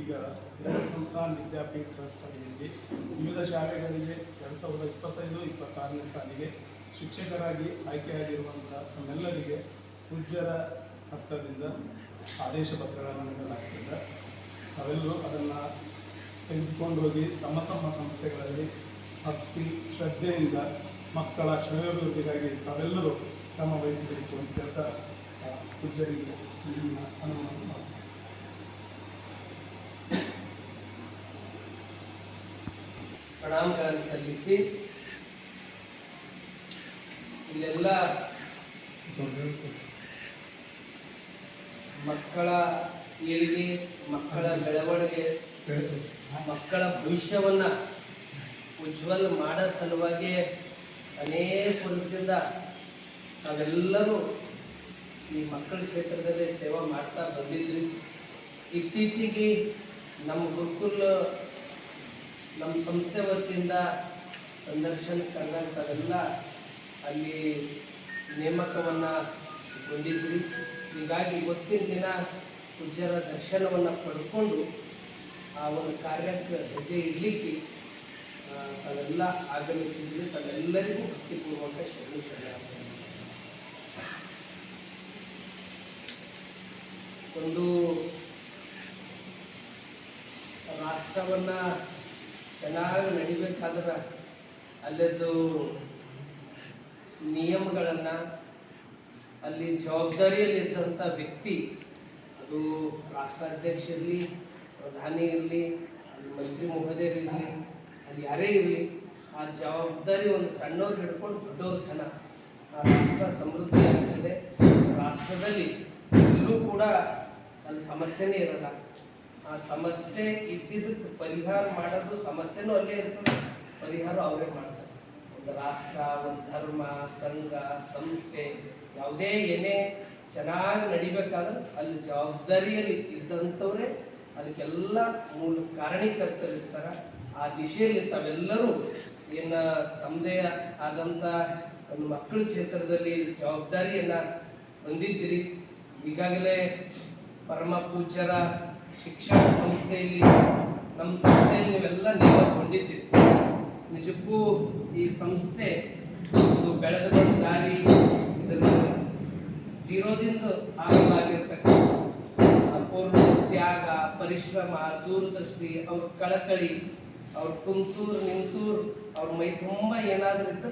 ಈಗ ಸಂಸ್ಥಾನ ವಿದ್ಯಾಪೀಠ ಟ್ರಸ್ಟ್ ಅಡಿಯಲ್ಲಿ ವಿವಿಧ ಶಾಲೆಗಳಿಗೆ ಎರಡು ಸಾವಿರದ ಇಪ್ಪತ್ತೈದು, ಇಪ್ಪತ್ತಾರನೇ ಸಾಲಿಗೆ ಶಿಕ್ಷಕರಾಗಿ ಆಯ್ಕೆಯಾಗಿರುವಂಥ ನಮ್ಮೆಲ್ಲರಿಗೆ ಪೂಜ್ಯರ ಹಸ್ತದಿಂದ ಆದೇಶ ಪತ್ರಗಳನ್ನು ನೀಡಲಾಗ್ತದೆ. ಅವೆಲ್ಲರೂ ಅದನ್ನು ತೆಗೆದುಕೊಂಡು ಹೋಗಿ ತಮ್ಮ ತಮ್ಮ ಸಂಸ್ಥೆಗಳಲ್ಲಿ ಭಕ್ತಿ ಶ್ರದ್ಧೆಯಿಂದ ಮಕ್ಕಳ ಕ್ಷಯಾಭಿವೃದ್ಧಿಗಾಗಿ ತಾವೆಲ್ಲರೂ ಶ್ರಮ ವಹಿಸಬೇಕು ಅಂತ ಹೇಳ್ತಾ ಪೂಜ್ಯರಿಗೆ ನಿಮ್ಮ ಅನುಮತಿ ಪ್ರಣಾಮಗಳನ್ನು ಸಲ್ಲಿಸಿ ಇಲ್ಲೆಲ್ಲ ಮಕ್ಕಳ ಏಳಿಗೆ, ಮಕ್ಕಳ ಬೆಳವಣಿಗೆ, ಮಕ್ಕಳ ಭವಿಷ್ಯವನ್ನ ಉಜ್ವಲ ಮಾಡೋ ಸಲುವಾಗಿ ಅನೇಕ ವರ್ಷದಿಂದ ನಾವೆಲ್ಲರೂ ಈ ಮಕ್ಕಳ ಕ್ಷೇತ್ರದಲ್ಲಿ ಸೇವಾ ಮಾಡ್ತಾ ಬಂದಿದ್ವಿ. ಇತ್ತೀಚೆಗೆ ನಮ್ಮ ಗುರುಕುಲ್ ನಮ್ಮ ಸಂಸ್ಥೆ ವತಿಯಿಂದ ಸಂದರ್ಶನ ಕರ್ನಾಟಕದೆಲ್ಲ ಅಲ್ಲಿ ನೇಮಕವನ್ನು ಹೊಂದಿದ್ವಿ. ಹೀಗಾಗಿ ಇವತ್ತಿನ ದಿನ ಪೂಜ್ಯರ ದರ್ಶನವನ್ನು ಪಡ್ಕೊಂಡು ಆ ಒಂದು ಕಾರ್ಯಕ್ಕೆ ಹೆಜ್ಜೆ ಇಡಲಿಕ್ಕೆ ತಾವೆಲ್ಲ ಆಗಮಿಸಿದ್ವಿ. ತಾವೆಲ್ಲರಿಗೂ ಭಕ್ತಿಪೂರ್ವಕ ಶರಣು ಶರಣ ಒಂದು ರಾಷ್ಟ್ರವನ್ನ ಚೆನ್ನಾಗಿ ನಡಿಬೇಕಾದ್ರೆ ಅಲ್ಲದ್ದು ನಿಯಮಗಳನ್ನು, ಅಲ್ಲಿ ಜವಾಬ್ದಾರಿಯಲ್ಲಿದ್ದಂಥ ವ್ಯಕ್ತಿ, ಅದು ರಾಷ್ಟ್ರಾಧ್ಯಕ್ಷ ಇರಲಿ ಪ್ರಧಾನಿ ಇರಲಿ, ಅಲ್ಲಿ ಮಂತ್ರಿ ಮಹೋದಯರಿರಲಿ ಅಲ್ಲಿ ಯಾರೇ ಇರಲಿ, ಆ ಜವಾಬ್ದಾರಿ ಒಂದು ಸಣ್ಣವ್ರು ಹಿಡ್ಕೊಂಡು ದೊಡ್ಡವ್ರ ತನ. ಆ ರಾಷ್ಟ್ರ ಸಮೃದ್ಧಿ ಆಗ್ತದೆ. ರಾಷ್ಟ್ರದಲ್ಲಿ ಎಲ್ಲೂ ಕೂಡ ಅಲ್ಲಿ ಸಮಸ್ಯೆನೇ ಇರಲ್ಲ. ಆ ಸಮಸ್ಯೆ ಇದ್ದಿದ್ದಕ್ಕೆ ಪರಿಹಾರ ಮಾಡೋದು ಸಮಸ್ಯೆನೂ ಅಲ್ಲೇ ಇರ್ತದೆ. ಪರಿಹಾರ ಅವರೇ ಮಾಡ್ತಾರೆ. ಒಂದು ರಾಷ್ಟ್ರ, ಒಂದು ಧರ್ಮ, ಸಂಘ, ಸಂಸ್ಥೆ, ಯಾವುದೇ ಏನೇ ಚೆನ್ನಾಗಿ ನಡಿಬೇಕಾದ್ರೆ ಅಲ್ಲಿ ಜವಾಬ್ದಾರಿಯಲ್ಲಿ ಇದ್ದಂಥವ್ರೆ ಅದಕ್ಕೆಲ್ಲ ಮೂಲ ಕಾರಣೀಕರ್ತರಿರ್ತಾರೆ ಆ ದಿಶೆಯಲ್ಲಿ ತಾವೆಲ್ಲರೂ ಏನು ತಮ್ಮದೇ ಆದಂಥ ಒಂದು ಮಕ್ಕಳ ಕ್ಷೇತ್ರದಲ್ಲಿ ಜವಾಬ್ದಾರಿಯನ್ನ ಹೊಂದಿದ್ದೀರಿ. ಈಗಾಗಲೇ ಪರಮ ಪೂಜ್ಯರ ಶಿಕ್ಷಣ ಸಂಸ್ಥೆಯಲ್ಲಿ, ನಮ್ಮ ಸಂಸ್ಥೆಯಲ್ಲಿ ನೀವೆಲ್ಲ ನೇಮಕೊಂಡಿದ್ದೀರಿ ನಿಜಕ್ಕೂ ಈ ಸಂಸ್ಥೆ ಒಂದು ಬೆಳೆದ ದಾರಿ ಇದರ ಜೀರೋದಿಂದ ಆರಂಭವಾಗಿರ್ತಕ್ಕಂಥ ಅಪೂರ್ಣ ತ್ಯಾಗ, ಪರಿಶ್ರಮ, ದೂರದೃಷ್ಟಿ, ಅವ್ರ ಕಳಕಳಿ, ಅವ್ರ ಕುಂತೂರು, ನಿಂತೂರು, ಅವ್ರ ಮೈ ತುಂಬ ಏನಾದರೂ ಇತ್ತು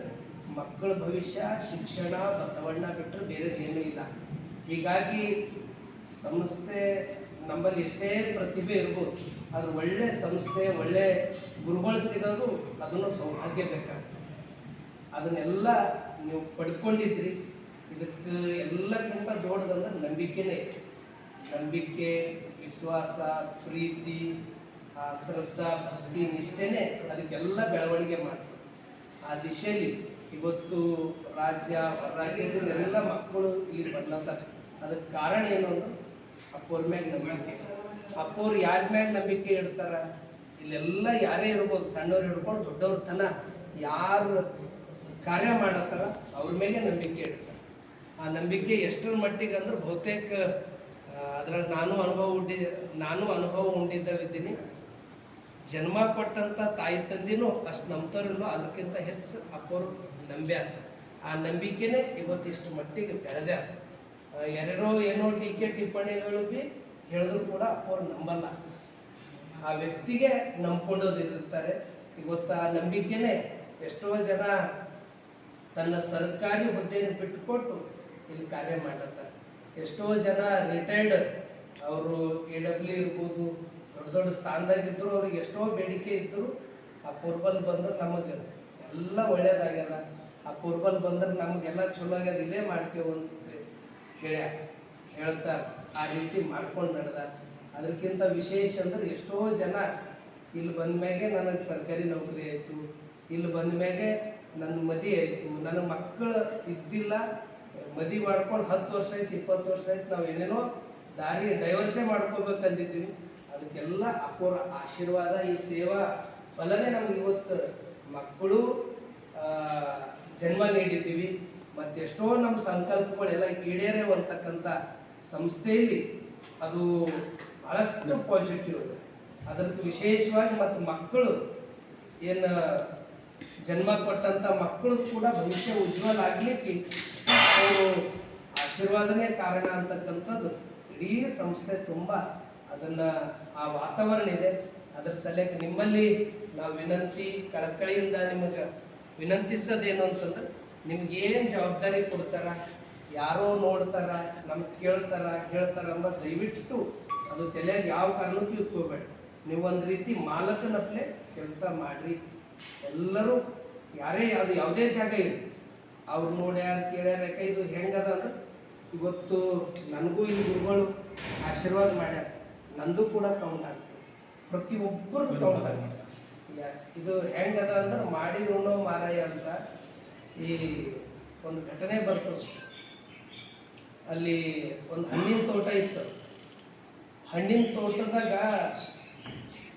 ಮಕ್ಕಳ ಭವಿಷ್ಯ, ಶಿಕ್ಷಣ, ಬಸವಣ್ಣ ಬಿಟ್ಟರೆ ಬೇರೆದೇನೂ ಇಲ್ಲ. ಹೀಗಾಗಿ ಸಂಸ್ಥೆ ನಮ್ಮಲ್ಲಿ ಎಷ್ಟೇ ಪ್ರತಿಭೆ ಇರ್ಬೋದು ಅದು ಒಳ್ಳೆ ಸಂಸ್ಥೆ, ಒಳ್ಳೆ ಗುರುಗಳು ಸಿಗೋದು ಅದನ್ನು ಸೌಭಾಗ್ಯ ಬೇಕಾಗ್ತದೆ. ಅದನ್ನೆಲ್ಲ ನೀವು ಪಡ್ಕೊಂಡಿದ್ರಿ, ಇದಕ್ಕೆ ಎಲ್ಲಕ್ಕಿಂತ ದೊಡ್ಡದಂದ್ರೆ ನಂಬಿಕೆನೇ ನಂಬಿಕೆ, ವಿಶ್ವಾಸ, ಪ್ರೀತಿ ಶ್ರದ್ಧಾ, ಭಕ್ತಿ, ನಿಷ್ಠೆನೇ ಅದಕ್ಕೆಲ್ಲ ಬೆಳವಣಿಗೆ ಮಾಡ್ತದೆ. ಆ ದಿಶೆಯಲ್ಲಿ ಇವತ್ತು ರಾಜ್ಯ, ರಾಜ್ಯದಿಂದ ಎಲ್ಲ ಮಕ್ಕಳು ಇಲ್ಲಿ ಬರ್ಲತ್ತಾರೆ. ಅದಕ್ಕೆ ಕಾರಣ ಏನು ಅಂದ್ರೆ ಅಪ್ಪೋರ್ ಮ್ಯಾಗ ನಂಬಿಕೆ ಅಪ್ಪೋರು ಯಾರ ಮ್ಯಾಗ ನಂಬಿಕೆ ಇಡ್ತಾರ? ಇಲ್ಲೆಲ್ಲ ಯಾರೇ ಇರ್ಬೋದು, ಸಣ್ಣವ್ರು ಹಿಡ್ಕೊಂಡು ದೊಡ್ಡವ್ರ ತನ ಯಾರು ಕಾರ್ಯ ಮಾಡತ್ತಾರ, ಅವ್ರ ಮೇಲೆ ನಂಬಿಕೆ ಇಡ್ತಾರೆ. ಆ ನಂಬಿಕೆ ಎಷ್ಟರ ಮಟ್ಟಿಗೆ ಅಂದ್ರೆ ಬಹುತೇಕ ಅದ್ರಾಗ ನಾನು ಅನುಭವ ಉಂಡಿ, ನಾನು ಅನುಭವ ಉಂಡಿದ್ದವಿದ್ದೀನಿ. ಜನ್ಮ ಕೊಟ್ಟಂತ ತಾಯಿ ತಂದಿನೂ ಅಷ್ಟು ನಂಬ್ತಾರಿಲ್ಲೋ ಅದಕ್ಕಿಂತ ಹೆಚ್ಚು ಅಪ್ಪರು ನಂಬ್ಯಾರ. ಆ ನಂಬಿಕೆನೇ ಇವತ್ತಿಷ್ಟು ಮಟ್ಟಿಗೆ ಬೆಳೆದ್ಯಾರ. ಯಾರ್ಯಾರೋ ಏನೋ ಟೀಕೆ ಟಿಪ್ಪಣಿಗಳು ಬಿ, ಹೇಳಿದ್ರು ಕೂಡ ಅಪ್ಪವ್ರು ನಂಬಲ್ಲ. ಆ ವ್ಯಕ್ತಿಗೆ ನಂಬ್ಕೊಂಡೋದಿರ್ತಾರೆ ಇವತ್ತು ಆ ನಂಬಿಕೆನೇ ಎಷ್ಟೋ ಜನ ತನ್ನ ಸರ್ಕಾರಿ ಹುದ್ದೆಯನ್ನು ಬಿಟ್ಟುಕೊಟ್ಟು ಇಲ್ಲಿ ಕಾರ್ಯ ಮಾಡತ್ತಾರೆ ಎಷ್ಟೋ ಜನ ರಿಟೈರ್ಡ್ ಅವರು ಎ ಡಬ್ಲ್ಯೂ ಇರ್ಬೋದು, ದೊಡ್ಡ ದೊಡ್ಡ ಸ್ಥಾನದಾಗಿದ್ದರು ಅವ್ರಿಗೆ ಎಷ್ಟೋ ಬೇಡಿಕೆ ಇದ್ದರು ಆ ಪೂರ್ಬಲ್ ಬಂದ್ರೆ ನಮಗೆ ಎಲ್ಲ ಒಳ್ಳೇದಾಗ್ಯದ. ಆ ಪೂರ್ಬಲ್ ಬಂದ್ರೆ ನಮಗೆಲ್ಲ ಚಲೋ ಆಗ್ಯದ, ಇಲ್ಲೇ ಮಾಡ್ತೇವೆ ಅಂತ ಹೇಳ್ಯಾರ ಹೇಳ್ತಾರೆ, ಆ ರೀತಿ ಮಾಡ್ಕೊಂಡು ನಡೆದ. ಅದಕ್ಕಿಂತ ವಿಶೇಷ ಅಂದ್ರೆ ಎಷ್ಟೋ ಜನ ಇಲ್ಲಿ ಬಂದ ಮ್ಯಾಗೆ ನನಗೆ ಸರ್ಕಾರಿ ನೌಕರಿ ಆಯಿತು, ಇಲ್ಲಿ ಬಂದ ಮ್ಯಾಗೆ ನನ್ನ ಮದಿ ಆಯಿತು, ನನ್ನ ಮಕ್ಕಳು ಇದ್ದಿಲ್ಲ, ಮದಿ ಮಾಡ್ಕೊಂಡು ಹತ್ತು ವರ್ಷ ಆಯ್ತು, ಇಪ್ಪತ್ತು ವರ್ಷ ಆಯ್ತು, ನಾವು ಏನೇನೋ ದಾರಿ ಡೈವರ್ಸೇ ಮಾಡ್ಕೋಬೇಕಂದಿದ್ದೀವಿ. ಅದಕ್ಕೆಲ್ಲ ಅಪೂರ ಆಶೀರ್ವಾದ, ಈ ಸೇವಾ ಫಲನೇ ನಮ್ಗೆ ಇವತ್ತು ಮಕ್ಕಳು ಜನ್ಮ ನೀಡಿದ್ದೀವಿ. ಮತ್ತೆಷ್ಟೋ ನಮ್ಮ ಸಂಕಲ್ಪಗಳೆಲ್ಲ ಈಡೇರೇ ಅಂತಕ್ಕಂಥ ಸಂಸ್ಥೆಯಲ್ಲಿ ಅದು ಬಹಳಷ್ಟು ಪಾಸಿಟಿವ್ ಅದಕ್ಕೆ ವಿಶೇಷವಾಗಿ ಮತ್ತು ಮಕ್ಕಳು ಏನು, ಜನ್ಮ ಕೊಟ್ಟಂಥ ಮಕ್ಕಳು ಕೂಡ ಭವಿಷ್ಯ ಉಜ್ವಲ ಆಗಲಿಕ್ಕೆ ಅವರು ಆಶೀರ್ವಾದನೇ ಕಾರಣ ಅಂತಕ್ಕಂಥದ್ದು. ಇಡೀ ಸಂಸ್ಥೆ ತುಂಬ ಅದನ್ನು ಆ ವಾತಾವರಣ ಇದೆ. ಅದರ ಸಲಕ್ಕೆ ನಿಮ್ಮಲ್ಲಿ ನಾವು ವಿನಂತಿ, ಕಳಕಳಿಯಿಂದ ನಿಮಗೆ ವಿನಂತಿಸೋದೇನು ಅಂತಂದ್ರೆ ನಿಮ್ಗೆ ಏನು ಜವಾಬ್ದಾರಿ ಕೊಡ್ತಾರ? ಯಾರೋ ನೋಡ್ತಾರ ನಮ್ಗೆ ಕೇಳ್ತಾರ, ಹೇಳ್ತಾರ ಅಂಬ ದಯವಿಟ್ಟು ಅದು ತಲೆಯಾಗ ಯಾವ ಕಾರಣಕ್ಕೂ ಇಟ್ಕೋಬೇಡಿ ನೀವು ಒಂದು ರೀತಿ ಮಾಲಕನಪ್ಲೆ ಕೆಲಸ ಮಾಡ್ರಿ. ಎಲ್ಲರೂ ಯಾರೇ ಯಾವುದು ಯಾವುದೇ ಜಾಗ ಇರಲಿ. ಅವ್ರು ನೋಡ್ಯಾರ, ಕೇಳ್ಯಾರ, ಯಾಕೆ ಇದು ಹೆಂಗದ ಅಂದ್ರೆ ಇವತ್ತು ನನಗೂ ಈ ಗುರುಗಳು ಆಶೀರ್ವಾದ ಮಾಡ್ಯಾರ. ನಂದು ಕೂಡ ಕೌಂಟ್ ಆಗ್ತದೆ. ಪ್ರತಿಯೊಬ್ಬರದ್ದು ಕೌಂಟ್ ಆಗ್ತದೆ. ಇದು ಹೆಂಗದ ಅಂದ್ರೆ ಮಾಡಿ ಉಣ್ಣೋ ಮಾರಾಯ ಅಂತ ಈ ಒಂದು ಘಟನೆ ಬರ್ತದೆ ಅಲ್ಲಿ ಒಂದು ಹಣ್ಣಿನ ತೋಟ ಇತ್ತು. ಹಣ್ಣಿನ ತೋಟದಾಗ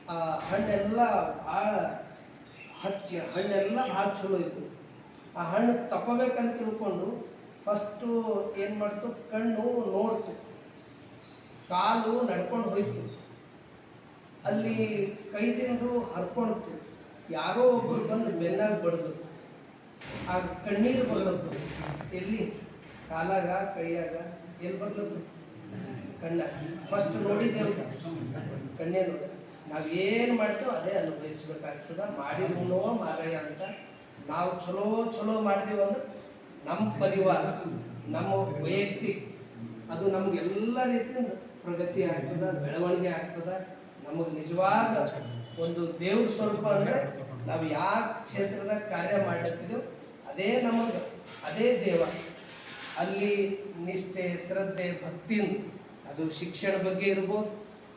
ಆ ಹಣ್ಣೆಲ್ಲ ಭಾಳ ಹಚ್ಚಿ, ಹಣ್ಣೆಲ್ಲ ಭಾಳ ಚಲೋ ಇತ್ತು. ಆ ಹಣ್ಣು ತಗೋಬೇಕಂತ ತಿಳ್ಕೊಂಡು ಫಸ್ಟು ಏನು ಮಾಡ್ತು? ಕಣ್ಣು ನೋಡ್ತು. ಕಾಲು ನಡ್ಕೊಂಡು ಹೋಯ್ತು. ಅಲ್ಲಿ ಕೈದಿಂದು ಹರ್ಕೊಳ್ತು. ಯಾರೋ ಒಬ್ಬರು ಬಂದು ಬೆನ್ನಾಗ ಬಡ್ದು. ಆ ಕಣ್ಣೀರು ಬರ್ಲತ್ತು ಎಲ್ಲಿ? ಕಾಲಾಗ, ಕೈಯಾಗ, ಎಲ್ಲಿ ಬರ್ಲತ್ತು ಕಣ್ಣ. ಫಸ್ಟ್ ನೋಡಿದ್ದೇವು ಕಣ್ಣೇ ನೋಡ ನಾವೇನು ಮಾಡ್ತೇವೆ ಅದೇ ಅನುಭವಿಸ್ಬೇಕಾಗ್ತದ. ಮಾಡಿದ್ರೂ ಮಾರಾಯ ಅಂತ ನಾವು ಚಲೋ ಚಲೋ ಮಾಡಿದೆವು ಅಂದ್ರೆ ನಮ್ಮ ಪರಿವಾರ, ನಮ್ಮ ವೈಯಕ್ತಿಕ ಅದು ನಮಗೆಲ್ಲ ರೀತಿಯಿಂದ ಪ್ರಗತಿ ಆಗ್ತದ, ಬೆಳವಣಿಗೆ ಆಗ್ತದ. ನಮಗೆ ನಿಜವಾದ ಒಂದು ದೇವ್ರ ಸ್ವರೂಪ ಅಂದ್ರೆ ನಾವು ಯಾವ ಕ್ಷೇತ್ರದಾಗ ಕಾರ್ಯ ಮಾಡ್ಲತ್ತಿದ್ದೆವು ಅದೇ ನಮಗೆ, ಅದೇ ದೇವ. ಅಲ್ಲಿ ನಿಷ್ಠೆ, ಶ್ರದ್ಧೆ ಭಕ್ತಿಯಿಂದ ಅದು ಶಿಕ್ಷಣ ಬಗ್ಗೆ ಇರ್ಬೋದು,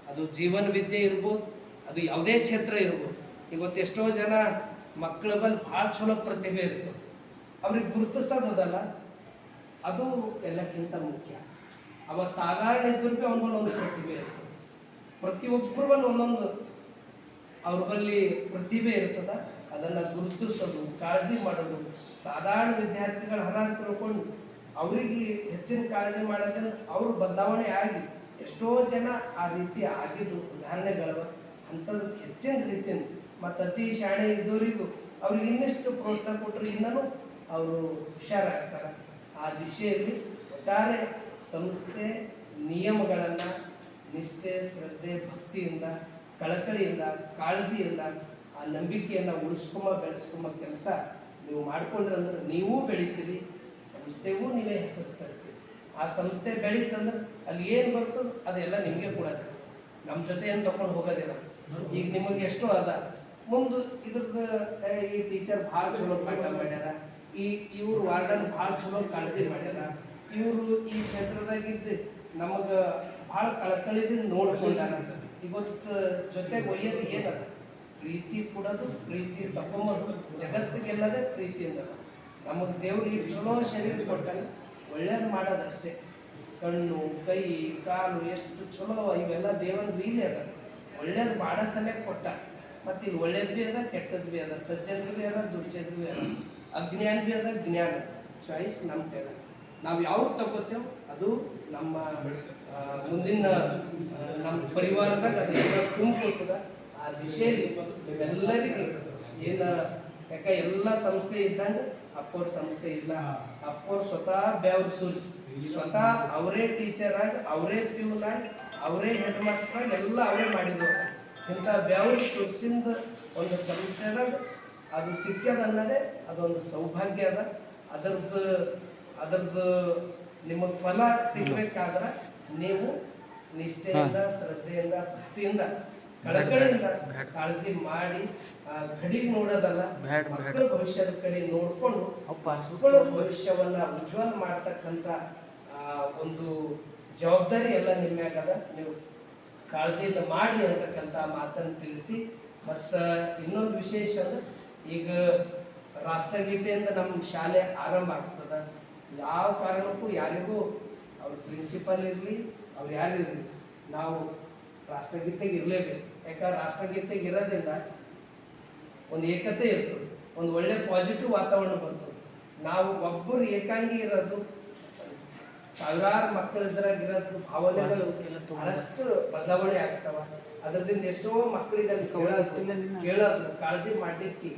ಅದು ಜೀವನ ವಿದ್ಯೆ ಇರ್ಬೋದು, ಅದು ಯಾವುದೇ ಕ್ಷೇತ್ರ ಇರ್ಬೋದು. ಇವತ್ತು ಎಷ್ಟೋ ಜನ ಮಕ್ಕಳ ಬಲ್ಲಿ ಭಾಳ ಚಲೋ ಪ್ರತಿಭೆ ಇರ್ತದೆ. ಅವ್ರಿಗೆ ಗುರುತಿಸೋದಲ್ಲ ಅದು ಎಲ್ಲಕ್ಕಿಂತ ಮುಖ್ಯ. ಅವ ಸಾಧಾರಣ ಅವನ ಬಲ್ಲಿ ಒಂದು ಪ್ರತಿಭೆ ಇರ್ತದೆ. ಪ್ರತಿಯೊಬ್ಬರ ಬಲ್ಲಿ ಒಂದೊಂದು, ಅವ್ರ ಬಲ್ಲಿ ಪ್ರತಿಭೆ ಇರ್ತದ. ಅದನ್ನು ಗುರುತಿಸೋದು, ಕಾಳಜಿ ಮಾಡೋದು. ಸಾಧಾರಣ ವಿದ್ಯಾರ್ಥಿಗಳ ಹಣ ತಿಳ್ಕೊಂಡು ಅವರಿಗೆ ಹೆಚ್ಚಿನ ಕಾಳಜಿ ಮಾಡೋದ್ರಿಂದ ಅವರು ಬದಲಾವಣೆ ಆಗಿ ಎಷ್ಟೋ ಜನ ಆ ರೀತಿ ಆಗಿದ್ದು. ಉದಾಹರಣೆಗಳು ಅಂಥದ್ದು ಹೆಚ್ಚಿನ ರೀತಿಯಿಂದ ಮತ್ತು ಅತಿ ಶಾಣೆ ಇದ್ದವರಿಗೂ ಅವ್ರಿಗೆ ಇನ್ನಷ್ಟು ಪ್ರೋತ್ಸಾಹ ಕೊಟ್ಟರೆ ಇನ್ನೂ ಅವರು ಹುಷಾರಾಗ್ತಾರೆ. ಆ ದಿಶೆಯಲ್ಲಿ ಒಟ್ಟಾರೆ ಸಂಸ್ಥೆ ನಿಯಮಗಳನ್ನು ನಿಷ್ಠೆ, ಶ್ರದ್ಧೆ, ಭಕ್ತಿಯಿಂದ, ಕಳಕಳಿಯಿಂದ, ಕಾಳಜಿಯಿಂದ ಆ ನಂಬಿಕೆಯನ್ನು ಉಳಿಸ್ಕೊಂಬ, ಬೆಳೆಸ್ಕೊಂಬ ಕೆಲಸ ನೀವು ಮಾಡ್ಕೊಂಡ್ರೆ ಅಂದ್ರೆ ನೀವೂ ಬೆಳಿತೀರಿ, ಸಂಸ್ಥೆಗೂ ನೀವೇ ಹೆಸರು ತರ್ತೀರಿ. ಆ ಸಂಸ್ಥೆ ಬೆಳೀತಂದ್ರೆ ಅಲ್ಲಿ ಏನು ಬರ್ತದೋ ಅದೆಲ್ಲ ನಿಮಗೆ ಕೊಡೋದು ನಮ್ಮ ಜೊತೆ ಏನು ತಗೊಂಡು ಹೋಗೋದಿಲ್ಲ. ಈಗ ನಿಮಗೆ ಎಷ್ಟು ಅದ. ಮುಂದೆ ಇದ್ರದ್ದು ಈ ಟೀಚರ್ ಭಾಳ ಚಲೋ ಪಾಠ ಮಾಡ್ಯಾರ. ಈ, ಇವರು ವಾರ್ಡನ್ ಭಾಳ ಚಲೋ ಕಾಳಜಿ ಮಾಡ್ಯಾರ. ಇವರು ಈ ಕ್ಷೇತ್ರದಾಗಿದ್ದು ನಮಗೆ ಭಾಳ ಕಳಕಳಿದ ನೋಡ್ಕೊಂಡಾರ. ಇವತ್ತು ಜೊತೆಗೆ ಒಯ್ಯೋದು ಏನದ? ಪ್ರೀತಿ ಕೊಡೋದು, ಪ್ರೀತಿ ತಗೊಂಬೋದು ಜಗತ್ತಿಗೆಲ್ಲದೆ ಪ್ರೀತಿಯಿಂದ. ನಮಗೆ ದೇವ್ರಿಗೆ ಚಲೋ ಶರೀರ ಕೊಟ್ಟಾನೆ, ಒಳ್ಳೇದು ಮಾಡೋದಷ್ಟೇ. ಕಣ್ಣು, ಕೈ, ಕಾಲು ಎಷ್ಟು ಚಲೋ ಇವೆಲ್ಲ ದೇವರ ಲೀಲೆ ಅದ. ಒಳ್ಳೇದು ಮಾಡೋ ಕೊಟ್ಟ. ಮತ್ತು ಇಲ್ಲಿ ಒಳ್ಳೇದು ಭೀ ಅದ ಕೆಟ್ಟದ್ದು ಭೀ ಅದ. ಸಜ್ಜನರು ಭೀ ಅದ, ದುರ್ಜನರು ಭೀ ಅದ. ಅಜ್ಞಾನ ಭೀ ಅದ, ಜ್ಞಾನ. ಚಾಯ್ಸ್ ನಮ್ಮ ಕೈಲ. ನಾವು ಯಾವ್ದು ತಗೋತೇವೋ, ಅದು ನಮ್ಮ ಮುಂದಿನ ನಮ್ಮ ಪರಿವಾರದಾಗ ಅದು ತುಂಬ ಆ ದಿಶೆಯಲ್ಲಿ ಎಲ್ಲರಿಗೆ ಏನು ಯಾಕ ಎಲ್ಲ ಸಂಸ್ಥೆ ಇದ್ದಂಗೆ ಅಪ್ಪವ್ರ ಸಂಸ್ಥೆ ಇಲ್ಲ. ಅಪ್ಪೋರ್ ಸ್ವತಃ ಬೆವ್ರು ಸುರಿಸಿ. ಸ್ವತಃ ಅವರೇ ಟೀಚರ್ ಆಗಿ ಅವರೇ ಪ್ಯೂನ್ ಆಗಿ ಅವರೇ ಹೆಡ್ ಮಾಸ್ಟರ್ ಆಗಿ ಎಲ್ಲ ಅವರೇ ಮಾಡಿದ್ರು ಇಂಥ ಬೆವ್ರು ಸುರಿಸಿಂದ ಒಂದು ಸಂಸ್ಥೆದಾಗ ಅದು. ಸಿಕ್ಕದ ಅನ್ನೋದೇ ಅದೊಂದು ಸೌಭಾಗ್ಯ ಅದ. ಅದರದ್ದು ಅದರದ್ದು ನಿಮಗೆ ಫಲ ಸಿಗ್ಬೇಕಾದ್ರೆ ನೀವು ನಿಷ್ಠೆಯಿಂದ ಶ್ರದ್ಧೆಯಿಂದ ಭಕ್ತಿಯಿಂದ ಕಳಕಳಿಯಿಂದ ಕಾಳಜಿ ಮಾಡಿ ಆ ಗಡಿಗೆ ನೋಡೋದಲ್ಲ ಮಕ್ಕಳ ಭವಿಷ್ಯದ ಕಡೆ ನೋಡ್ಕೊಂಡು ಮಕ್ಕಳ ಭವಿಷ್ಯವನ್ನ ಉಜ್ವಲ ಮಾಡ್ತಕ್ಕಂಥ ಒಂದು ಜವಾಬ್ದಾರಿ ಎಲ್ಲ ನಿಮ್ಮ ಮ್ಯಾಗದ ನೀವು ಕಾಳಜಿಯಿಂದ ಮಾಡಿ ಅಂತಕ್ಕಂಥ ಮಾತನ್ನು ತಿಳಿಸಿ. ಮತ್ತು ಇನ್ನೊಂದು ವಿಶೇಷ ಅಂದ್ರೆ ಈಗ ರಾಷ್ಟ್ರಗೀತೆಯಿಂದ ನಮ್ಮ ಶಾಲೆ ಆರಂಭ ಆಗ್ತದ. ಯಾವ ಕಾರಣಕ್ಕೂ ಯಾರಿಗೂ ಅವ್ರ ಪ್ರಿನ್ಸಿಪಲ್ ಇರಲಿ ಅವ್ರು ಯಾರು ಇರಲಿ ನಾವು ರಾಷ್ಟ್ರಗೀತೆಗೆ ಇರಲೇಬೇಕು ಯಾಕಂದ್ರೆ ರಾಷ್ಟ್ರಗೀತೆಗೆ ಇರೋದ್ರಿಂದ ಒಂದು ಏಕತೆ ಇರ್ತದೆ ಒಂದು ಒಳ್ಳೆ ಪಾಸಿಟಿವ್ ವಾತಾವರಣ ಬರ್ತದೆ. ನಾವು ಒಬ್ಬರು ಏಕಾಂಗಿ ಇರೋದು ಸಾವಿರಾರು ಮಕ್ಕಳ ಇದ್ರಾಗ ಇರೋದು ಭಾವನೆಗಳು ಬಹಳಷ್ಟು ಬದಲಾವಣೆ ಆಗ್ತಾವ. ಅದರಿಂದ ಎಷ್ಟೋ ಮಕ್ಕಳಿಗೆ ಅದು ಕೇಳೋದು ಕಾಳಜಿ ಮಾಡಲಿಕ್ಕೆ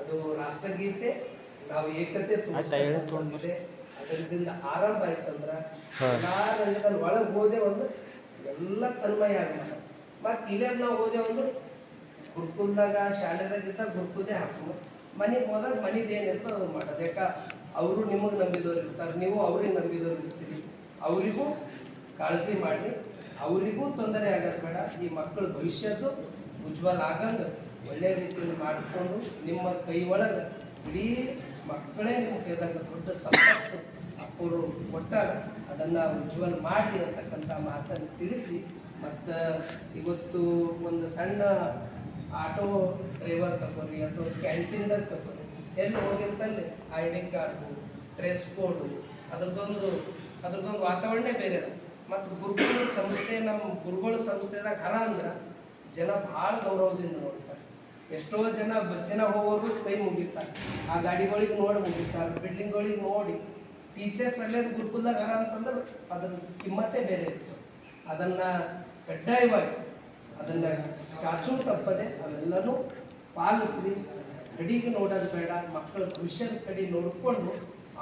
ಅದು ರಾಷ್ಟ್ರಗೀತೆ ನಾವು ಏಕತೆ ತೋರಿಸ್ತಕ್ಕಂಥದ್ದಿದೆ. ಅದರಿಂದ ಆರಂಭ ಆಯ್ತಂದ್ರ ಎಲ್ಲಾ ರಂಗದಲ್ಲಿ ಒಳಗೆ ಹೋದೆ ಒಂದು ಎಲ್ಲ ತನ್ಮಯ ಆಗ್ತದೆ ಮತ್ತೆ ಇಲ್ಲೇ ನಾವು ಹೋದೆ ಒಂದು ಗುರುಕುಲ್ದಾಗ ಶಾಲೆದಾಗ ಇದ್ದಾಗ ಗುರುಕುಲ್ದೇ ಹಾಕು ಮನೆಗೆ ಹೋದಾಗ ಮನಿದು ಏನಿರ್ತದೆ ಅದು ಮಾಡೋದು ಯಾಕ ಅವರು ನಿಮಗೆ ನಂಬಿದವ್ರು ಇರ್ತಾರೆ, ನೀವು ಅವ್ರಿಗೆ ನಂಬಿದವ್ರು ಇರ್ತೀರಿ. ಅವರಿಗೂ ಕಾಳಜಿ ಮಾಡಿ ಅವರಿಗೂ ತೊಂದರೆ ಆಗೋದು ಬೇಡ, ಈ ಮಕ್ಕಳ ಭವಿಷ್ಯದ್ದು ಉಜ್ವಲ ಆಗಂಗೆ ಒಳ್ಳೆ ರೀತಿಯಲ್ಲಿ ಮಾಡಿಕೊಂಡು ನಿಮ್ಮ ಕೈ ಒಳಗೆ ಇಡೀ ಮಕ್ಕಳೇ ನಿಮ್ಮ ಕೈದಾಗ ದೊಡ್ಡ ಸಂಪತ್ತು. ಅಪ್ಪರು ಕೊಟ್ಟ ಅದನ್ನು ಉಜ್ವಲ ಮಾಡಿ ಅಂತಕ್ಕಂಥ ಮಾತನ್ನು ತಿಳಿಸಿ, ಮತ್ತು ಇವತ್ತು ಒಂದು ಸಣ್ಣ ಆಟೋ ಡ್ರೈವರ್ ತಗೋರಿ ಅಥವಾ ಕ್ಯಾಂಟೀನ್ದಾಗ ತಗೋರಿ ಎಲ್ಲಿ ಹೋಗಿರ್ತಲ್ಲಿ I D card, dress code, ಅದ್ರದ್ದೊಂದು ಅದ್ರದ್ದೊಂದು ವಾತಾವರಣೇ ಬೇರೆ ಅದ. ಮತ್ತು ಗುರುಗಳ ಸಂಸ್ಥೆ ನಮ್ಮ ಗುರುಗಳ ಸಂಸ್ಥೆದಾಗ ಹರ ಅಂದ್ರೆ ಜನ ಭಾಳ ಗೌರವದಿಂದ ನೋಡ್ತಾರೆ. ಎಷ್ಟೋ ಜನ ಬಸ್ಸಿನ ಹೋಗೋರು ಕೈ ಮುಗಿತಾರೆ. ಆ ಗಾಡಿಗಳಿಗೆ ನೋಡಿ ಮುಗಿತಾರೆ, ಬಿಲ್ಡಿಂಗ್ಗಳಿಗೆ ನೋಡಿ ಟೀಚರ್ಸ್ ಅಲ್ಲೇ ಗುರುಕುಲ್ದಾಗ ಅರ ಅಂತಂದ್ರೆ ಅದ್ರ ಕಿಮ್ಮತ್ತೇ ಬೇರೆ ಇರ್ತದೆ. ಅದನ್ನು ಕಡ್ಡಾಯವಾಗಿ ಅದನ್ನು ಚಾಚೂ ತಪ್ಪದೆ ಅವೆಲ್ಲನೂ ಪಾಲಿಸ್ರಿ. ಕಡೆಗೆ ನೋಡೋದು ಬೇಡ, ಮಕ್ಕಳ ಭವಿಷ್ಯದ ಕಡೆ ನೋಡಿಕೊಂಡು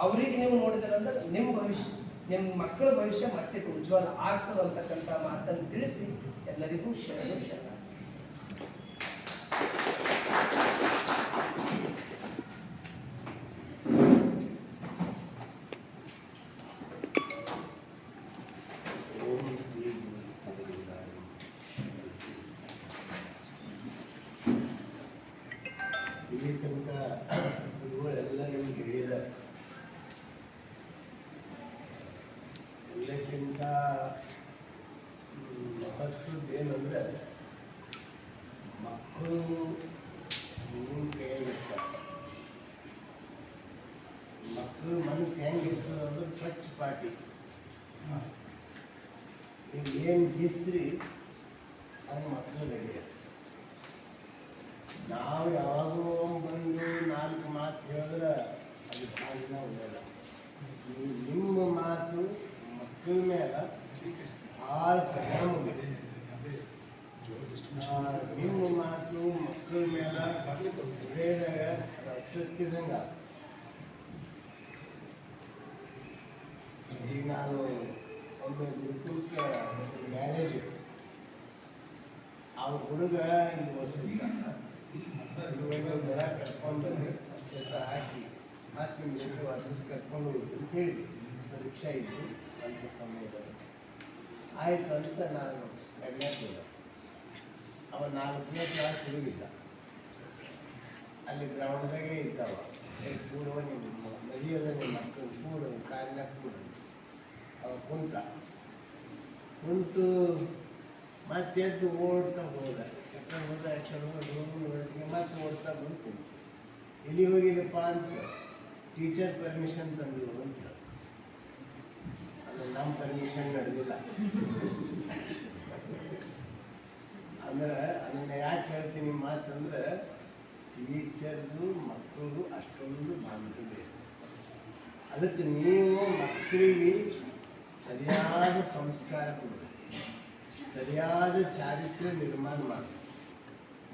ಅವರಿಗೆ ನೀವು ನೋಡಿದ್ರಂದ್ರೆ ನಿಮ್ಮ ಭವಿಷ್ಯ ನಿಮ್ಮ ಮಕ್ಕಳ ಭವಿಷ್ಯ ಮತ್ತೆ ಉಜ್ವಲ ಆಗ್ತದೆ ಅಂತಕ್ಕಂಥ ಮಾತನ್ನು ತಿಳಿಸಿ ಎಲ್ಲರಿಗೂ ಶರಣು ಶರಣ ಓಂ ಶ್ರೀ ಗುರು ಸಾಯಿರಾಮ್. ಇಲ್ಲಿ ತನಕ ಗುರುಗಳೆಲ್ಲ ನಿಮ್ಗೆ ಹೇಳಿದ್ದಾರೆ ಎಲ್ಲಕ್ಕಿಂತ ಮಹತ್ವದ್ದು ಏನಂದ್ರೆ ಮಕ್ಕಳು ನಿಮ್ಮ ಕೈಯಾಗಿರ್ತಾರೆ ಮಕ್ಕಳು ಮನಸ್ಸು ಹೆಂಗೆ ಇರ್ತದೆ ಅಂದ್ರೆ ಸ್ವಚ್ಛ ಪಾಟಿ ಗೀಸ್ತ್ರಿ ಅದು ಮಕ್ಕಳು ರೆಡಿ. ನಾವು ಯಾವಾಗಲೂ ಬಂದು ನಾಲ್ಕು ಮಾತು ಹೇಳಿದ್ರೆ ಅದು ಭಾಳ ದಿನ ನಿಮ್ಮ ಮಾತು ಮಕ್ಕಳ ಮೇಲೆ ಭಾಳ ಪರಿಣಾಮ ನಿಮ್ಮ ಮಾತು ಮಕ್ಕಳ ಮೇಲೆ ಹೃದಯದಾಗ ರಕ್ಷಿಸಿದಂಗೆ ಈಗ ನಾನು ಒಂದು ಗುರುಕುಲಕ್ಕೆ ಮ್ಯಾರೇಜ್ ಇತ್ತು ಅವ್ರ ಹುಡುಗ ಇಲ್ಲಿ ಓದಿಲ್ಲ ಕರ್ಕೊಂಡು ಹಾಕಿ ಮತ್ತೆ ನಿಮ್ಮ ಜೊತೆ ವಾಪಸ್ ಕರ್ಕೊಂಡು ಹೋಗ್ತು ಅಂತ ಹೇಳಿದ್ವಿ ಪರೀಕ್ಷೆ ಇತ್ತು ಅಂತ ಸಮಯದಲ್ಲಿ. ಆಯ್ತು ಅಂತ ನಾನು ಕಡಿಯಾಕಿಲ್ಲ ಅವ ನಾಲ್ಕನೇ ಕ್ಲಾಸ್ ಹುಡುಗಿದ್ದ. ಅಲ್ಲಿ ಗ್ರೌಂಡ್ದಾಗೆ ಇದ್ದಾವ. ಕೂಡುವ ನಿಮ್ಮ ನದಿಯದ ನಿಮ್ಮ ಮಕ್ಕಳು ಕೂಡ, ಕಾಲಿನ ಕೂಡು ಅವ ಕುಂತ. ಕುಂತು ಮತ್ತೆ ಎದ್ದು ಓಡ್ತಾ ಹೋದ. ಚಕ್ರ ಹೋದ ಹೋಗಿ ಮತ್ತೆ ಓಡ್ತಾ ಬಂತು. ಎಲ್ಲಿ ಹೋಗಿದಪ್ಪ ಅಂತ ಟೀಚರ್ ಪರ್ಮಿಷನ್ ತಂದು ಅಂತ. ಅದು ನಮ್ಮ ಪರ್ಮಿಷನ್ ನಡೆದಿಲ್ಲ. ಅಂದ್ರೆ ಅದನ್ನ ಯಾಕೆ ಹೇಳ್ತೀನಿ ಮಾತಂದ್ರೆ ಟೀಚರ್ದು ಮಕ್ಕಳು ಅಷ್ಟೊಂದು ಬಾಂಧವ್ಯ ಅದಕ್ಕೆ ನೀವು ಮಕ್ಕಳಿಗೆ ಸರಿಯಾದ ಸಂಸ್ಕಾರ ಕೊಡಬೇಕು ಸರಿಯಾದ ಚಾರಿತ್ರ್ಯ ನಿರ್ಮಾಣ ಮಾಡಿ.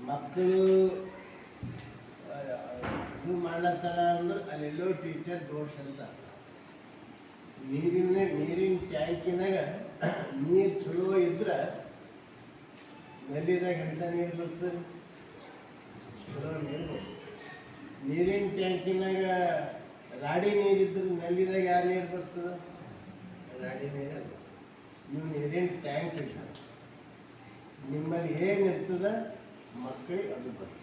ಮಕ್ಕಳು ಇದು ಮಾಡ್ಲತ್ತಾರ ಅಂದ್ರೆ ಅಲ್ಲೆಲ್ಲೋ ಟೀಚರ್ ದೋಷ ಅಂತ. ನೀರಿನ ನೀರಿನ ಟ್ಯಾಂಕಿನಾಗ ನೀರು ಚಲೋ ಇದ್ರೆ ನಲ್ಲಿದಾಗ ಎಂಥ ನೀರು ಬರ್ತದೆ? ಚಲೋ ನೀರು ನೀರಿನ ಟ್ಯಾಂಕಿನಾಗ ರಾಡಿ ನೀರಿದ್ರೆ ನಲ್ಲಿದಾಗ ಯಾವ ನೀರು ಬರ್ತದೆ? ರಾಡಿ ನೀರಲ್ಲ ನೀವು ನೀರಿನ ಟ್ಯಾಂಕ್ ಇರ್ತದೆ ನಿಮ್ಮಲ್ಲಿ ಏನಿರ್ತದ ಮಕ್ಕಳಿಗೆ ಅದು ಬರ್ತದೆ.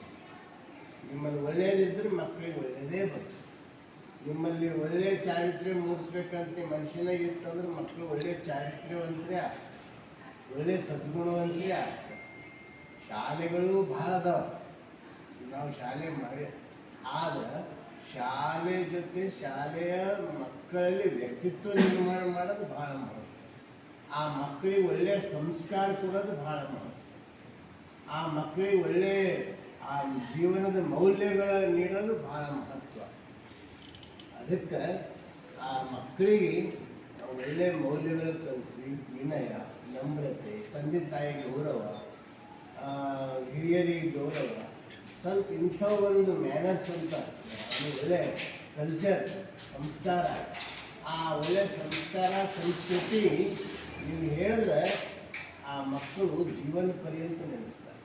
ನಿಮ್ಮಲ್ಲಿ ಒಳ್ಳೆಯದಿದ್ರೆ ಮಕ್ಕಳಿಗೆ ಒಳ್ಳೆಯದೇ ಬರ್ತದೆ. ನಿಮ್ಮಲ್ಲಿ ಒಳ್ಳೆಯ ಚಾರಿತ್ರ್ಯ ಮೂಡಿಸ್ಬೇಕಂತ ಮನುಷ್ಯನಾಗ ಇತ್ತಂದ್ರೆ ಮಕ್ಕಳು ಒಳ್ಳೆಯ ಚಾರಿತ್ರ್ಯವಂತರೇ ಒಳ್ಳೆಯ ಸದ್ಗುಣವಂತರೇ ಆಗ್ತದೆ. ಶಾಲೆಗಳು ಭಾಳ ಅದಾವ. ನಾವು ಶಾಲೆ ಮಾಡಿ ಆದ್ರೆ ಶಾಲೆ ಜೊತೆ ಶಾಲೆಯ ಮಕ್ಕಳಲ್ಲಿ ವ್ಯಕ್ತಿತ್ವ ನಿರ್ಮಾಣ ಮಾಡೋದು ಭಾಳ ಮಹತ್ವ ಆ ಮಕ್ಕಳಿಗೆ ಒಳ್ಳೆಯ ಸಂಸ್ಕಾರ ಕೊಡೋದು ಭಾಳ ಮಹತ್ವ ಆ ಮಕ್ಕಳಿಗೆ ಒಳ್ಳೆ, ಆ ಜೀವನದ ಮೌಲ್ಯಗಳ ನೀಡೋದು ಭಾಳ ಮಹತ್ವ. ಅದಕ್ಕೆ ಆ ಮಕ್ಕಳಿಗೆ ಒಳ್ಳೆ ಮೌಲ್ಯಗಳು ಕಲಿಸಿ, ವಿನಯ, ನಮ್ರತೆ, ತಂದೆ ತಾಯಿ ಗೌರವ ಹಿರಿಯರಿಗೆ ಗೌರವ ಸ್ವಲ್ಪ ಇಂಥ ಒಂದು ಮ್ಯಾನರ್ಸ್ ಅಂತ ಒಳ್ಳೆ ಕಲ್ಚರ್ ಸಂಸ್ಕಾರ. ಆ ಒಳ್ಳೆ ಸಂಸ್ಕಾರ, ಸಂಸ್ಕೃತಿ ನೀವು ಹೇಳಿದ್ರೆ ಆ ಮಕ್ಕಳು ಜೀವನ ಪರ್ಯಂತ ನಡೆಸ್ತಾರೆ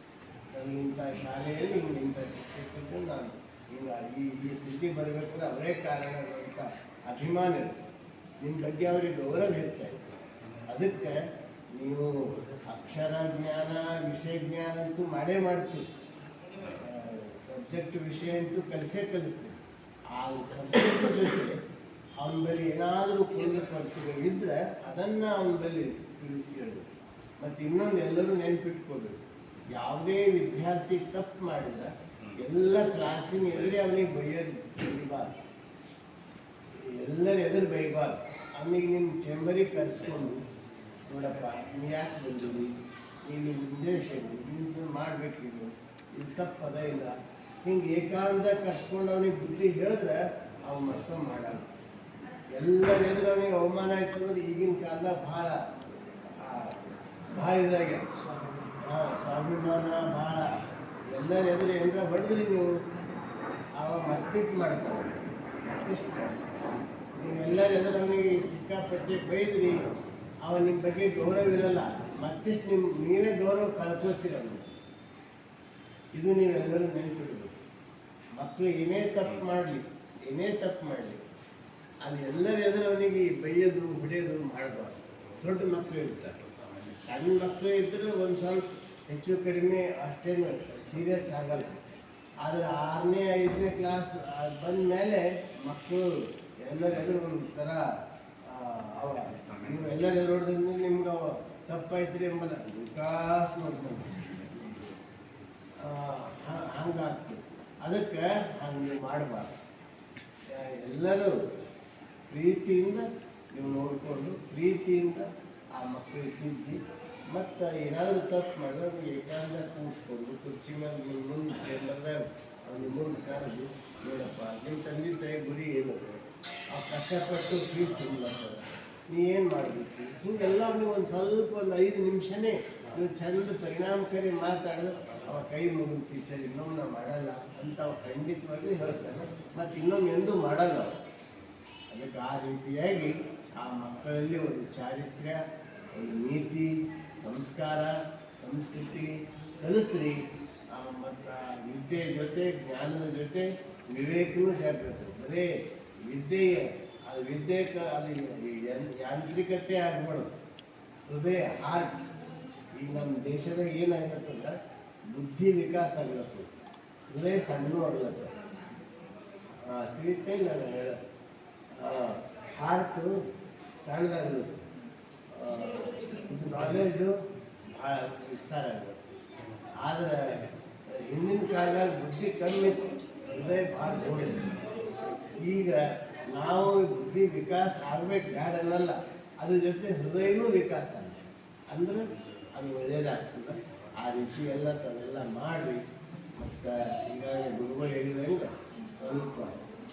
ಇಂಥ ಶಾಲೆಯಲ್ಲಿ ಹಿಂಗೆ ಇಂಥ ಶಿಕ್ಷಕರಿಗೆ ನಾನು ಹಿಂಗೆ ಈ ಈ ಸ್ಥಿತಿ ಬರಬೇಕಾದ್ರೆ ಅವರೇ ಕಾರಣ ಅಂತ ಅಭಿಮಾನ. ನಿಮ್ಮ ಬಗ್ಗೆ ಅವರಿಗೆ ಗೌರವ ಹೆಚ್ಚಾಯಿತು. ಅದಕ್ಕೆ ನೀವು ಅಕ್ಷರ ಜ್ಞಾನ, ವಿಷಯ ಜ್ಞಾನ ಅಂತೂ ಮಾಡೇ ಮಾಡ್ತೀವಿ ಸಬ್ಜೆಕ್ಟ್ ವಿಷಯ ಅಂತೂ ಕಲಿಸೇ ಕಲಿಸ್ತೀನಿ. ಆ ಸಬ್ಜೆಕ್ಟ್ ಜೊತೆ ಅವನ ಬಳಿ ಏನಾದರೂ ಕೊರತೆಗಳು ಇದ್ದರೆ ಅದನ್ನು ಅವನ ಬಳಿ ತಿಳಿಸಿ ಹೇಳಬೇಕು. ಮತ್ತು ಇನ್ನೊಂದು ಎಲ್ಲರೂ ನೆನ್ಪಿಟ್ಕೋಬೇಕು. ಯಾವುದೇ ವಿದ್ಯಾರ್ಥಿ ತಪ್ಪು ಮಾಡಿದ್ರೆ ಎಲ್ಲ ಕ್ಲಾಸಿನ ಎದುರೇ ಅವನಿಗೆ ಬೈಯೋದು ಬೈಬಾರ್ದು. ಎಲ್ಲರ ಎದುರು ಬೈಬಾರ್ದು. ಅವನಿಗೆ ನಿಮ್ಮ ಚೇಂಬರಿಗೆ ಕರೆಸ್ಕೊಂಡು ನೋಡಪ್ಪ, ನೀ ಯಾಕೆ ಬಂದಿರಿ ನೀನು ಉದ್ದೇಶ ಏನು? ಇಂಥದ್ದು ಮಾಡಬೇಕಿದು. ಇದು ಪದ ಇಲ್ಲ. ಹಿಂಗೆ ಏಕಾಂತ ಕರ್ಸ್ಕೊಂಡು ಅವನಿಗೆ ಬುದ್ಧಿ ಹೇಳಿದ್ರೆ ಅವ್ನು ಮತ್ತೆ ಮಾಡಲ್ಲ. ಎಲ್ಲರ ಎದುರು ಅವನಿಗೆ ಅವಮಾನ ಆಯ್ತು ಅಂದ್ರೆ ಈಗಿನ ಕಾಲದಾಗ ಭಾಳ ಭಾಳ ಇದಾಗೆ. ಹಾಂ, ಸ್ವಾಭಿಮಾನ ಭಾಳ. ಎಲ್ಲರ ಎದುರು ಏನಾರ ಹೊಡೆದ್ರಿ ನೀವು? ಅವ ಮತ್ತಿಟ್ಟು ಮಾಡ್ತಾನೆ. ಮತ್ತಿಷ್ಟು ನೀವೆಲ್ಲರ ಎದುರು ಅವನಿಗೆ ಸಿಕ್ಕಾಪಟ್ಟೆ ಬೈದ್ರಿ. ಅವ ನಿಮ್ಮ ಬಗ್ಗೆ ಗೌರವ ಇರಲ್ಲ. ಮತ್ತಿಷ್ಟು ನಿಮ್ಮ ನೀವೇ ಗೌರವ ಕಳ್ಕೊತೀರ. ಇದು ನೀವೆಲ್ಲರೂ ನೆನಪಿಡಬೇಕು. ಮಕ್ಕಳು ಏನೇ ತಪ್ಪು ಮಾಡಲಿ ಏನೇ ತಪ್ಪು ಮಾಡಲಿ ಅಲ್ಲಿ ಎಲ್ಲರ ಎದುರವನಿಗೆ ಬೈಯೋದು ಹೊಡೆಯೋದು ಮಾಡಬಾರ್ದು. ದೊಡ್ಡ ಮಕ್ಕಳು ಇರ್ತಾರೆ. ಸಣ್ಣ ಮಕ್ಕಳು ಇದ್ದರೆ ಒಂದು ಸ್ವಲ್ಪ ಹೆಚ್ಚು ಕಡಿಮೆ ಅಷ್ಟೇನು ಸೀರಿಯಸ್ ಆಗಲ್ಲ. ಆದರೆ ಆರನೇ ಐದನೇ ಕ್ಲಾಸ್ ಬಂದ ಮೇಲೆ ಮಕ್ಕಳು ಎಲ್ಲರ ಎದುರು ಒಂದು ಥರ ಅವ. ನೀವು ಎಲ್ಲರ ನಿಮ್ಗೆ ಅವ ತಪ್ಪಾಯ್ತ್ರಿ ಎಂಬಲ್ಲ. ವಿಕಾಸ್ ನೋಡ್ಕೊಂಡು ಹಂಗಾಗ್ತದೆ. ಅದಕ್ಕೆ ಹಂಗೆ ನೀವು ಮಾಡಬಾರ್ದು ಎಲ್ಲರೂ ಪ್ರೀತಿಯಿಂದ ನೀವು ನೋಡಿಕೊಂಡು ಪ್ರೀತಿಯಿಂದ ಆ ಮಕ್ಕಳಿಗೆ ತಿದ್ದಿ ಮತ್ತು ಏನಾದರೂ ತಪ್ಪು ಮಾಡಿದ್ರೆ ಅವ್ನಿಗೆ ಏಕಾಂತ ಕೂರಿಸ್ಕೊಂಡು ಕುರ್ಚಿ ಮೇಲೆ ನಿಮ್ಮ ಮುಂದೆ ಚೇಂಬರ್ದಾಗ ಅವ್ನ ಮುಂದೆ ಕರೆದು, ನೋಡಪ್ಪ ನಿಮ್ಮ ತಂದೆ ತಾಯಿ ಗುರಿ ಏನು ಆ ಕಷ್ಟಪಟ್ಟು ಫೀಸ್ ತುಂಬ ನೀ ಏನು ಮಾಡಬೇಕು? ಹಿಂಗೆಲ್ಲ ನೀವು ಒಂದು ಸ್ವಲ್ಪ ಒಂದು ಐದು ನಿಮಿಷನೇ ನೀವು ಚಂದ ಪರಿಣಾಮಕಾರಿ ಮಾತಾಡಿದ್ರೆ ಅವ ಕೈ ಮುಗಿದು ಟೀಚರ್ ಇನ್ನೊಮ್ಮೆ ನಾವು ಮಾಡಲ್ಲ ಅಂತ ಅವ ಖಂಡಿತವಾಗಿ ಹೇಳ್ತಾನೆ ಮತ್ತು ಇನ್ನೊಮ್ಮೆ ಎಂದೂ ಮಾಡಲ್ಲ. ಅದಕ್ಕೆ ಆ ರೀತಿಯಾಗಿ ಆ ಮಕ್ಕಳಲ್ಲಿ ಒಂದು ಚಾರಿತ್ರ್ಯ, ಒಂದು ನೀತಿ, ಸಂಸ್ಕಾರ, ಸಂಸ್ಕೃತಿ ಕಲಿಸ್ರಿ. ಮತ್ತು ವಿದ್ಯೆ ಜೊತೆ, ಜ್ಞಾನದ ಜೊತೆ, ವಿವೇಕನೂ ಜಾಗೃತಿ ಬರೀ ವಿದ್ಯೆ ಅದು ವಿದ್ಯೆಗೆ ಅದು ಯಾಂತ್ರಿಕತೆ ಆಗ್ಬಾರ್ದು. ಹೃದಯ ಹಾರ್ಟ್ ಈಗ ನಮ್ಮ ದೇಶದಾಗ ಏನಾಗತ್ತಂದ್ರೆ ಬುದ್ಧಿ ವಿಕಾಸ ಆಗ್ಲತ್ತು ಹೃದಯ ಸಣ್ಣ ಆಗ್ಲತ್ತ. ತಿಳಿತೇ ನಾನು ಹೇಳ ಹಾರ್ಟು ಇದು ನಾಲೆಜು ಭಾಳ ವಿಸ್ತಾರ ಆಗುತ್ತೆ. ಆದರೆ ಹಿಂದಿನ ಕಾಲದಲ್ಲಿ ಬುದ್ಧಿ ಕಮ್ಮಿ ಹೃದಯ ಭಾಳ ಈಗ ನಾವು ಬುದ್ಧಿ ವಿಕಾಸ ಆಗ್ಬೇಕು ಬ್ಯಾಡ ಅನ್ನಲ್ಲ ಅದ್ರ ಜೊತೆ ಹೃದಯನೂ ವಿಕಾಸ. ಅಂದ್ರೆ ಅದು ಒಳ್ಳೇದಾಗ್ತದೆ. ಆ ರೀತಿ ಎಲ್ಲ ತಾವೆಲ್ಲ ಮಾಡಿ ಮತ್ತು ಈಗಾಗಲೇ ಗುರುಗಳು ಹೇಳಿದಂಗೆ ಸ್ವಲ್ಪ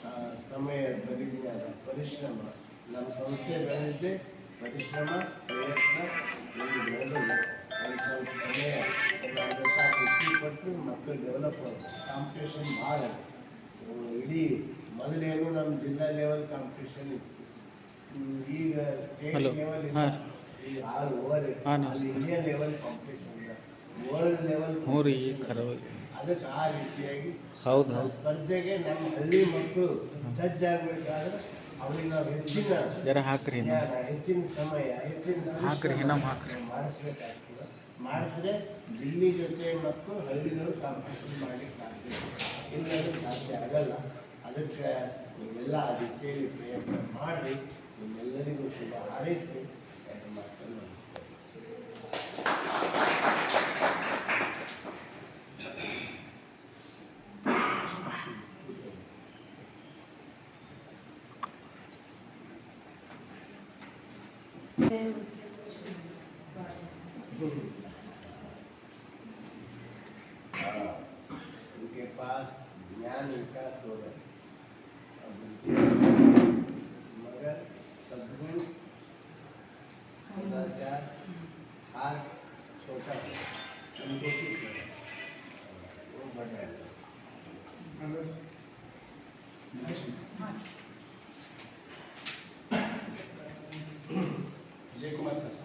ಆ, ಸಮಯ ಪರಿಜ್ಞಾನ ಪರಿಶ್ರಮ ನಮ್ಮ ಸಂಸ್ಥೆ ಬೆಳೆದಿದ್ದೆ ಪರಿಶ್ರಮ ಪ್ರಯತ್ನ ಒಂದು ಬೆಳೆದಿಲ್ಲ ಸ್ವಲ್ಪ ಸಮಯ ಖುಷಿ ಪಟ್ಟು ಮಕ್ಕಳು ಡೆವಲಪ್ ಕಾಂಪಿಟೇಷನ್ ಭಾಳ ಇಡೀ ಮೊದಲೇನು ನಮ್ಮ ಜಿಲ್ಲಾ ಲೆವೆಲ್ ಕಾಂಪಿಟೇಷನ್ ಇತ್ತು. ಈಗ ಸ್ಟೇಟ್ ಲೆವೆಲ್ ಲೆವೆಲ್ ಹ್ಞೂ ರೀ ಕರವಾಗಿ ಅದಕ್ಕೆ ಆ ರೀತಿಯಾಗಿ ಹೌದು. ಸ್ಪರ್ಧೆಗೆ ನಮ್ಮ ಹಳ್ಳಿ ಮಕ್ಕಳು ಸಜ್ಜಾಗಬೇಕಾದ್ರೆ ಅವ್ರಿಗೆ ನಾವು ಹೆಚ್ಚಿನ ಜರ ಹಾಕ್ರಿ ಹೆಚ್ಚಿನ ಸಮಯ ಹೆಚ್ಚಿನ ಹಾಕ್ರಿ, ಪರಿಶ್ರಮ ಹಾಕ್ರಿ. ಮಾಡಿಸ್ಬೇಕಾಗ್ತದೆ ಮಾಡಿಸಿದ್ರೆ ದಿಲ್ಲಿ ಜೊತೆ ಮತ್ತು ಹಳ್ಳಿಗಳು ಕಾಂಪಿಟೇಷನ್ ಮಾಡಲಿಕ್ಕೆ ಸಾಧ್ಯ ಇಲ್ಲದ್ರೆ ಸಾಧ್ಯ ಆಗಲ್ಲ ಅದಕ್ಕೆ ನೀವೆಲ್ಲ ಅಲ್ಲಿ ಸೇರಿ ಪ್ರಯತ್ನ ಮಾಡಿ ನಿಮ್ಮೆಲ್ಲರಿಗೂ ಶುಭ ಹಾರೈಸಿ ಎರಡು sir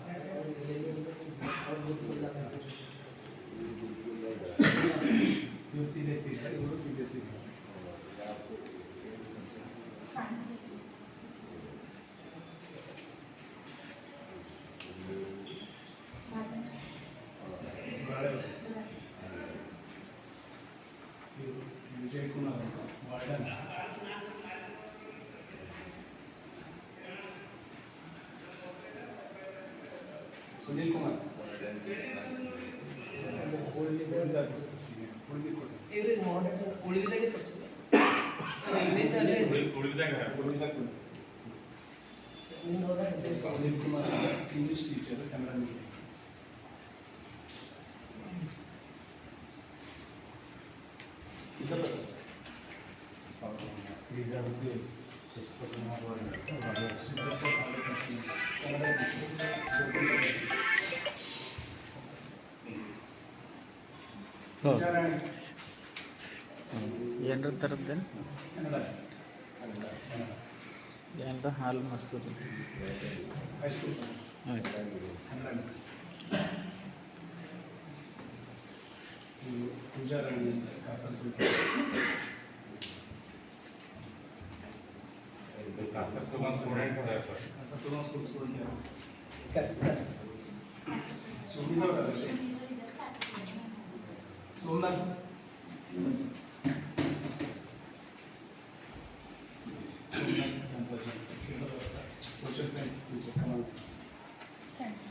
Sunilkumar English teacher Kannada സിദ്ധപ്രസ ശ്രീരാമത്തിൽ ಕೊಡ್ತೀವಿ ಇಲ್ಲಿಂದ ಅಲ್ಲೇ ನೀನು ಹೋದಾಗ Sunil Kumar English teacher Kannada medium Siddappa sir Siddappa Kannada ಹೋ ವಿಚಾರಣೆ ಏನರ ಥರದ್ದೇನು ಕನ್ನಡ ಕನ್ನಡ ಕನ್ನಡ ಏನರ ಹಾಲು ಮೊಸರು Satyam student है पर सत्यम स्कूल स्टूडेंट है कर सर सुंदर का सर सुंदर सुंदर क्वेश्चन सेंट टीचर कमाल थैंक यू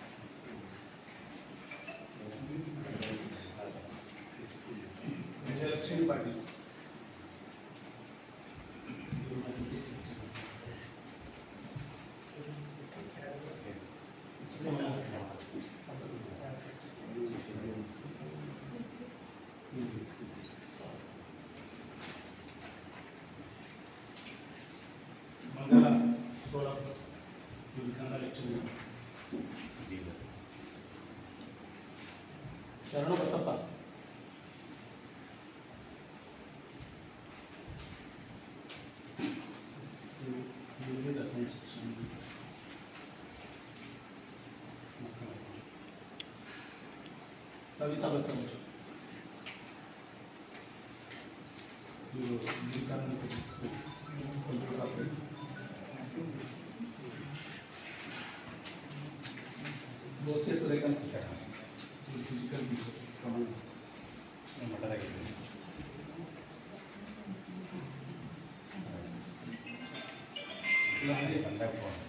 ಶರಣ ಬಸಪ್ಪ ಇವರು ವಿವಿಧ ಕನ್ಸ್ಟ್ರಕ್ಷನ್ ಸವಿತಾ ಬಸವರಾಜ್ ಇವರು ವಿವೇಕಾನಂದ ಸ್ಕೂಲ್ ಇಲ್ಲ ಹಾಗೆ ಎಲ್ಲ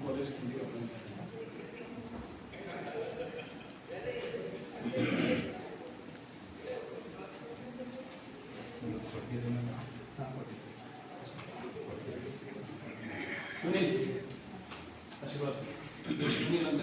ಕಾಲೇಜ್ ಸುನೀಲ್ ಆಶೀರ್ವಾದ್ ಇವ್ರು ಸುನೀಲ್ ಅಂತ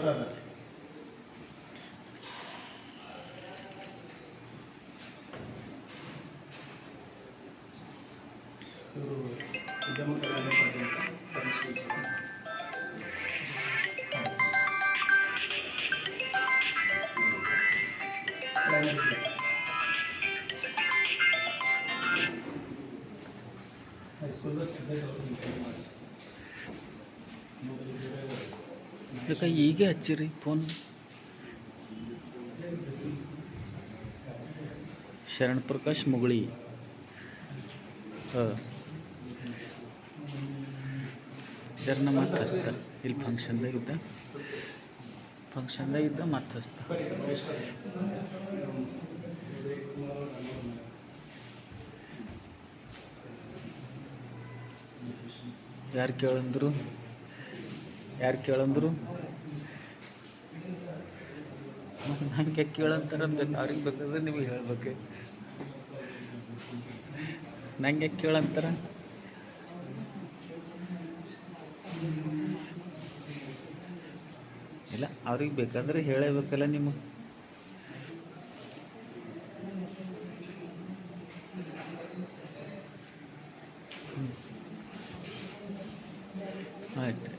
ಸರಿ ಅನುರಾಧ ಇವರು ಸಿದ್ದಮ್ಮ ಕಲ್ಯಾಣ ಪಾಟೀಲ್ ಅಂತ ಸಂಸ್ಕೃತ ಅವರು ಹೀಗೆ ಹಚ್ಚಿರಿ ಫೋನ್ ಶರಣ್ ಪ್ರಕಾಶ್ ಮುಗುಳಿ. ಹಾಂ. ಜರ್ನ ಮತ್ತೆ ಹಸ್ತ ಇಲ್ಲಿ ಫಂಕ್ಷನ್ದಾಗ ಇದ್ದ? ಫಂಕ್ಷನ್ದಾಗ ಇದ್ದ ಮತ್ತೆ ಹಸ್ತ ಯಾರು ಕೇಳಂದ್ರು? ಯಾರು ಕೇಳಂದ್ರು? ನಂಗೆ ಕೇಳಂತಾರೆ ಬೇಕು ಅವ್ರಿಗೆ ಬೇಕಾದ್ರೆ ನಿಮಗೆ ಹೇಳ್ಬೇಕು. ನಂಗೆ ಕೇಳಂತಾರ? ಇಲ್ಲ, ಅವ್ರಿಗೆ ಬೇಕಂದ್ರೆ ಹೇಳಬೇಕಲ್ಲ ನಿಮಗೆ. ಆಯ್ತು.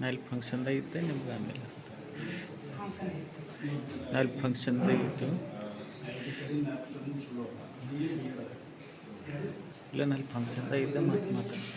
ನಾ ಇಲ್ಲಿ ಫಂಕ್ಷನ್ದಾಗ ಇದ್ದೆ, ನಿಮ್ಗೆ ಆಮೇಲೆ ಹಚ್ತೆ ನಾ ಫಂಕ್ಷನ್ ಇತ್ತು ಇಲ್ಲ ನಲ್ ಇಲ್ಲಿ ಫಂಕ್ಷನ್ದಾಗ ಇದ್ದೆ ಮತ್ತೆ ಮಾತಾಡ್ತೀನಿ